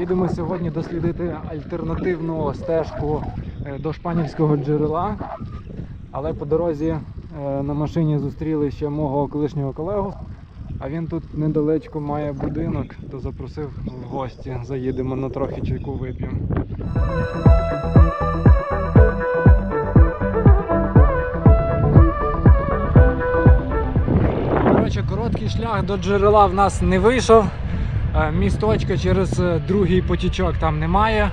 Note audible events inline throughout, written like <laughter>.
Їдемо сьогодні дослідити альтернативну стежку е, до шпанівського джерела. Але по дорозі е, на машині зустріли ще мого колишнього колегу. А він тут недалечко має будинок, то запросив в гості. Заїдемо на трохи чайку вип'ємо. Коротше, короткий шлях до джерела в нас не вийшов. Е, Місточка через е, другий потічок там немає.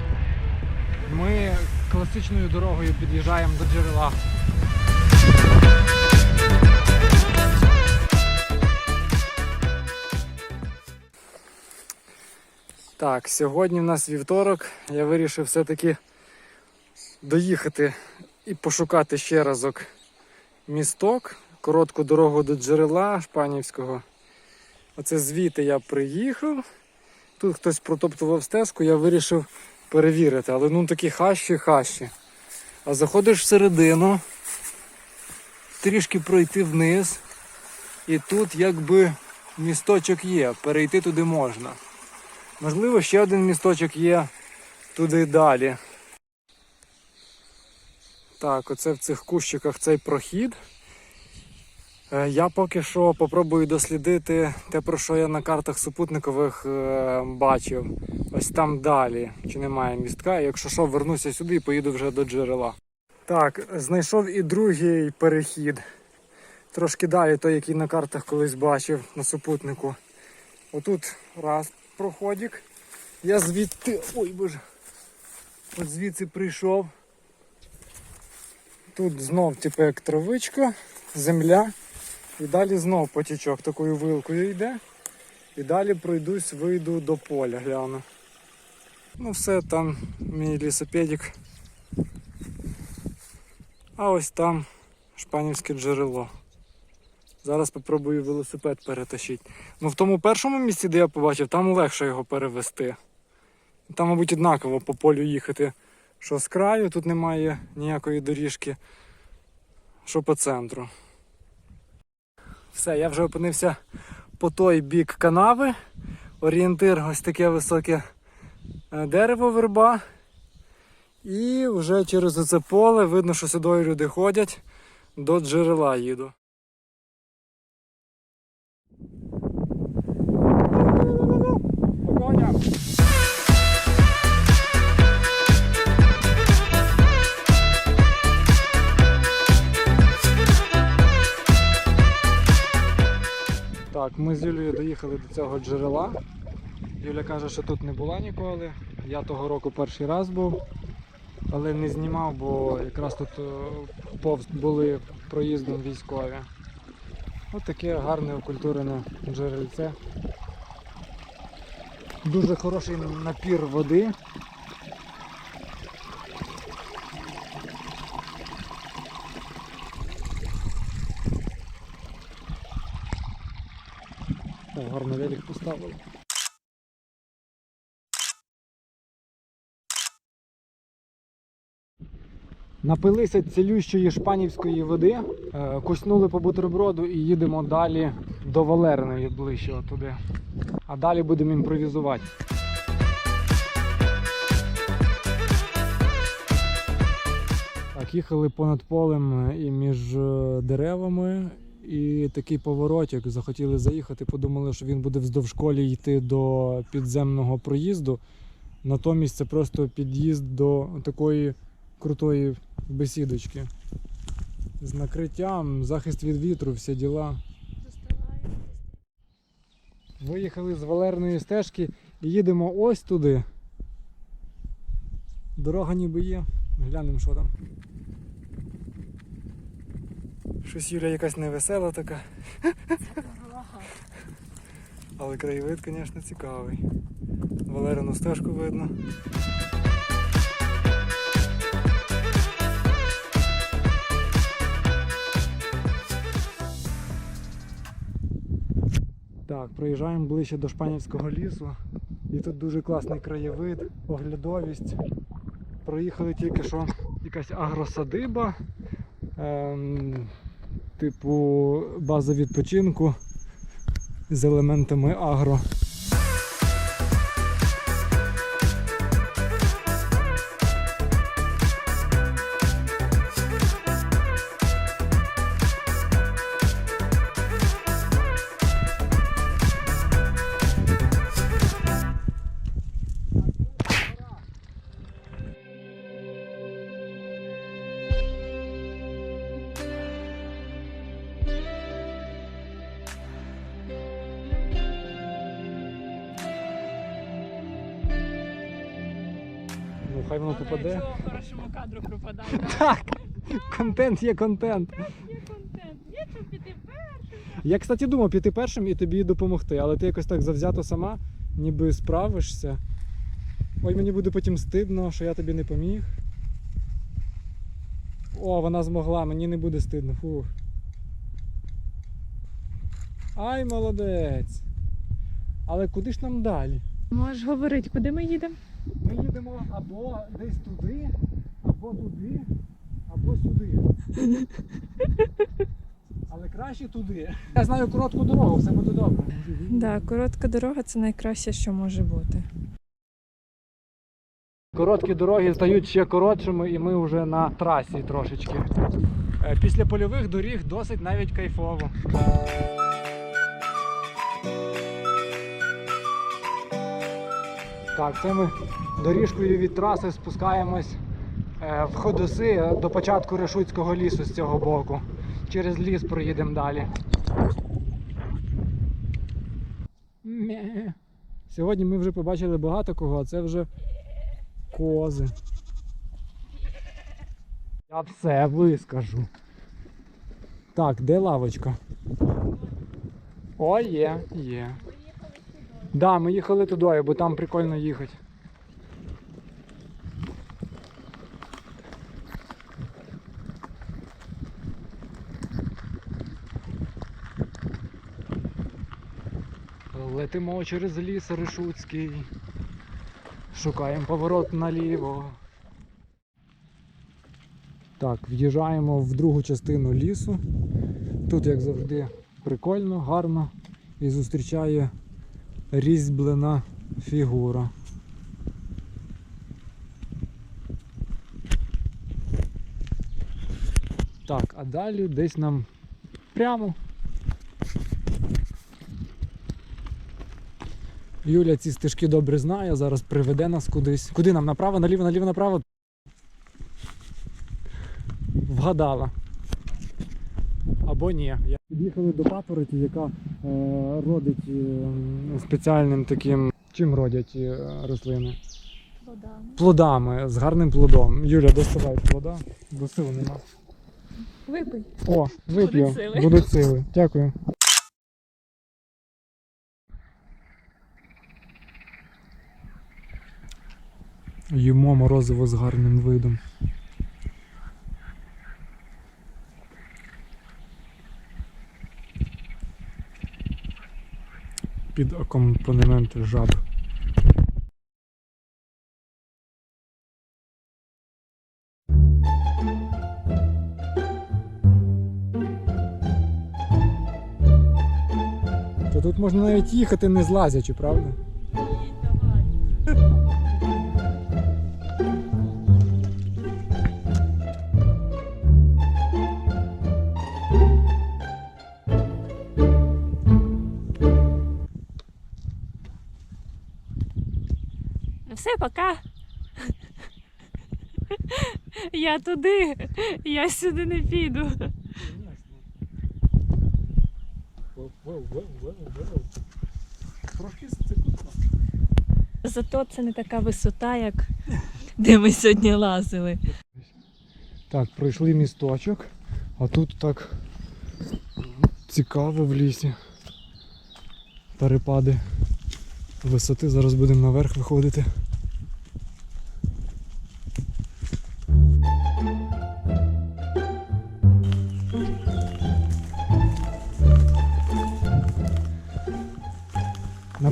Ми класичною дорогою під'їжджаємо до джерела. Так, сьогодні в нас вівторок. Я вирішив все-таки доїхати і пошукати ще разок місток, коротку дорогу до джерела Шпанівського. Оце звідти я приїхав. Тут хтось протоптував стежку, я вирішив перевірити, але ну такі хащі хащі. А заходиш всередину, трішки пройти вниз, і тут якби місточок є, перейти туди можна. Можливо, ще один місточок є туди далі. Так, оце в цих кущиках цей прохід. Е, Я поки що попробую дослідити те, про що я на картах супутникових е, бачив. Ось там далі, чи немає містка. Якщо що, вернуся сюди і поїду вже до джерела. Так, знайшов і другий перехід. Трошки далі, той, який на картах колись бачив на супутнику. Отут раз проходик. Я звідти. Ой боже. От звідси прийшов. Тут знов типу як травичка, земля. І далі знов потічок такою вилкою йде. І далі пройдусь, вийду до поля, гляну. Ну все, там мій лісопедик. А ось там шпанівське джерело. Зараз спробую велосипед перетащити. Ну в тому першому місці, де я побачив, там легше його перевести. Там, мабуть, однаково по полю їхати. Що з краю, тут немає ніякої доріжки, що по центру. Все, я вже опинився по той бік канави. Орієнтир ось таке високе е, дерево верба. І вже через це поле видно, що сюди люди ходять, до джерела їду. Так, ми з Юлією доїхали до цього джерела. Юля каже, що тут не була ніколи. Я того року перший раз був, але не знімав, бо якраз тут е, повз були проїздом військові. Ось таке гарне окультурене джерельце. Дуже хороший напір води. Велик. Напилися цілющої шпанівської води, е, куснули по бутерброду і їдемо далі до Валерної ближче туди. А далі будемо імпровізувати. Так, їхали понад полем і між е, деревами, і такий поворотик. Захотіли заїхати, подумали, що він буде вздовж школі йти до підземного проїзду. Натомість це просто під'їзд до такої крутої бесідочки. З накриттям, захист від вітру, всі діла. Виїхали з Валерної стежки і їдемо ось туди. Дорога ніби є. Глянемо, що там. Щось Юля якась невесела така. Але краєвид, звісно, цікавий. Валерину стежку видно. Так, проїжджаємо ближче до Шпанівського лісу. І тут дуже класний краєвид, оглядовість. Проїхали тільки що якась агросадиба, ем, типу база відпочинку з елементами агро. Хай воно попаде. Якщо хорошому кадру пропадає. <laughs> Так, контент є контент. Є контент. Є що піти першим. Я, кстати, думав піти першим і тобі допомогти, але ти якось так завзято сама, ніби справишся. Ой, мені буде потім стидно, що я тобі не поміг. О, вона змогла, мені не буде стидно. Фух. Ай, молодець. Але куди ж нам далі? Можеш говорити, куди ми їдемо? Ми їдемо або десь туди, або туди, або сюди. Але краще туди. Я знаю коротку дорогу, все буде добре. Да, коротка дорога це найкраще, що може бути. Короткі дороги стають ще коротшими, і ми вже на трасі трошечки. Е, Після польових доріг досить навіть кайфово. Так, це ми доріжкою від траси спускаємось е, в Ходоси до початку Решуцького лісу з цього боку. Через ліс проїдемо далі. Сьогодні ми вже побачили багато кого, а це вже кози. Я все вискажу. Так, де лавочка? О, є, є. Да, ми їхали туди, бо там прикольно їхати. Летимо через ліс Решуцький. Шукаємо поворот наліво. Так, в'їжджаємо в другу частину лісу. Тут, як завжди, прикольно, гарно і зустрічає різьблена фігура. Так, а далі десь нам прямо. Юля ці стежки добре знає, зараз приведе нас кудись. Куди нам? Направо, наліво, наліво, направо. Вгадала. Або ні. Під'їхали до папороті, яка е, родить е, спеціальним таким. Чим родять е, рослини? Плодами, з гарним плодом. Юля, доставай плода, бо сил нема. Випий. О, вип'ю. Будуть сили. Будуть сили. Дякую. Їмо морозиво з гарним видом. Під акомпанемент жаб. То тут можна навіть їхати не злазячи, правда? Пока. Я туди, я сюди не піду. Трошки. Зато це не така висота, як де ми сьогодні лазили. Так, пройшли місточок, а тут так цікаво в лісі. Перепади висоти. Зараз будемо наверх виходити.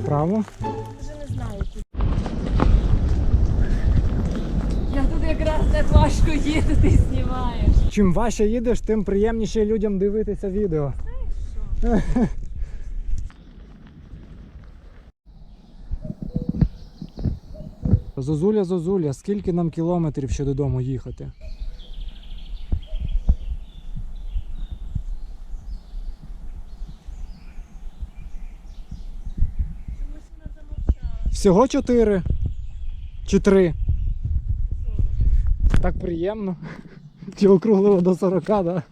Направо. Вже не знаю. Я тут якраз так важко їду, ти знімаєш. Чим важче їдеш, тим приємніше людям дивитися відео. Зозуля, Зозуля, скільки нам кілометрів ще додому їхати? Всього чотири? Чи три? Так приємно. Чи округлило до 40, так? Да?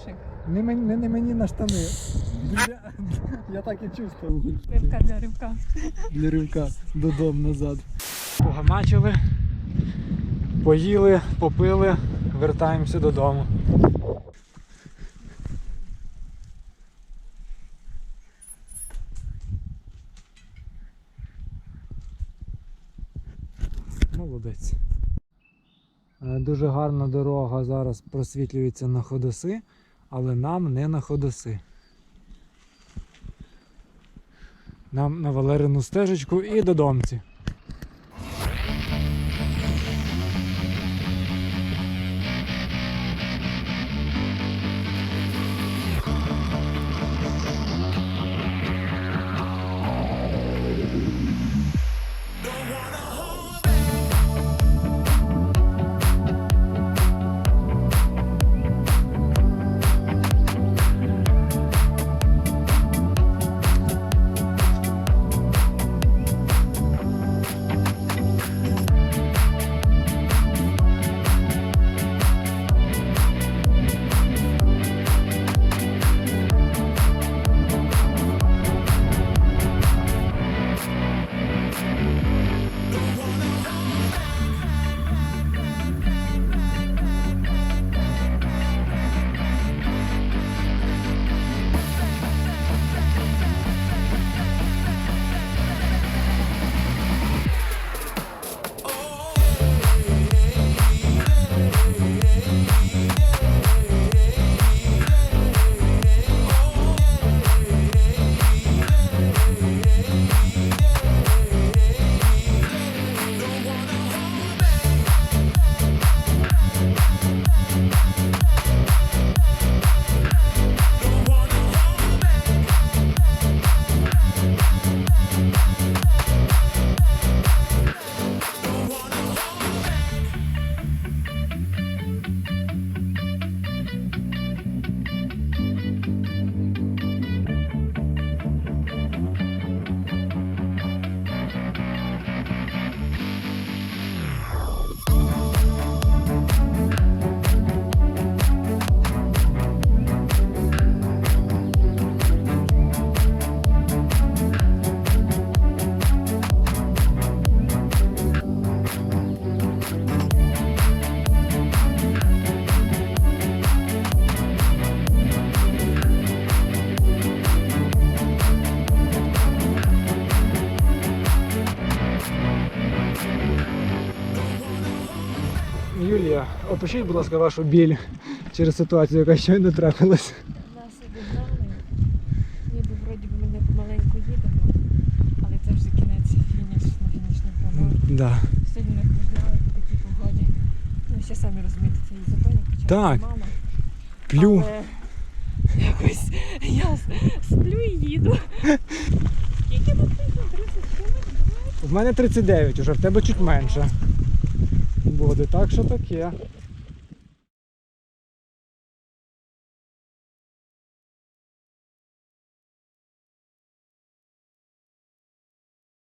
Кошик. Не мені, не, не мені на штани. Для, я так і чувствував. Ривка для ривка. Для ривка додому назад. Погамачили, поїли, попили, вертаємося додому. Молодець. Е, Дуже гарна дорога зараз просвітлюється на ходоси, але нам не на ходоси. Нам на Валерину стежечку і додомці. Опишіть, будь ласка, вашу біль через ситуацію, яка щойно трапилась. Нас обігнали. Ніби вроді би мене помаленьку їдемо, але це вже кінець фініш на фінішній прямой. Да. Сьогодні не обігнали по такій погоді. Ну, ще самі розумієте, це ізотонік, хоча Так. мало. Плю. Але якось я сплю і їду. Скільки тут пише? 30 кілометрів? В мене 39 уже, в тебе чуть менше. Буде так, що таке.